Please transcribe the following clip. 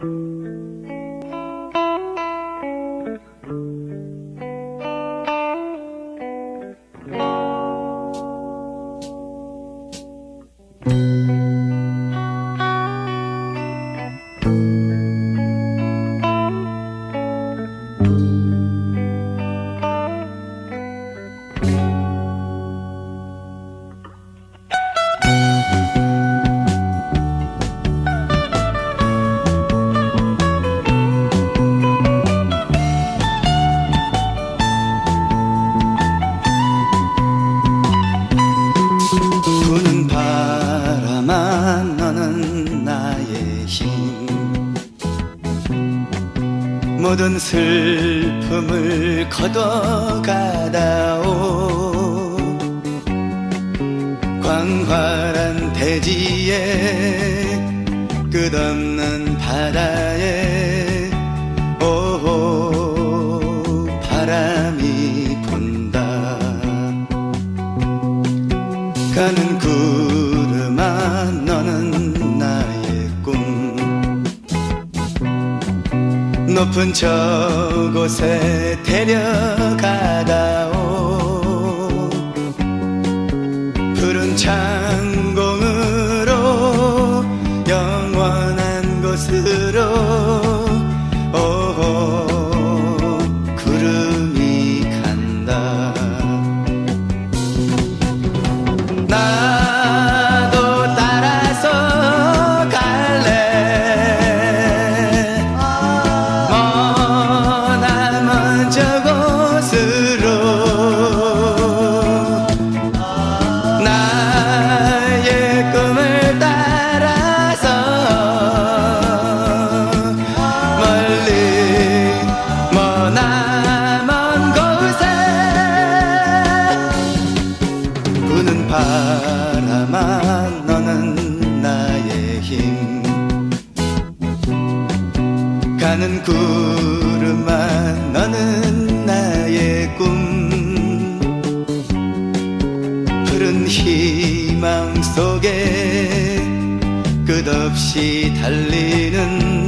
Música 모든 슬픔을 걷어가다오. 광활한 대지에 끝없는 바다에 오호 바람이 분다. 가는 구 높은 저곳에 데려가 가는 구름아 너는 나의 꿈. 푸른 희망 속에 끝없이 달리는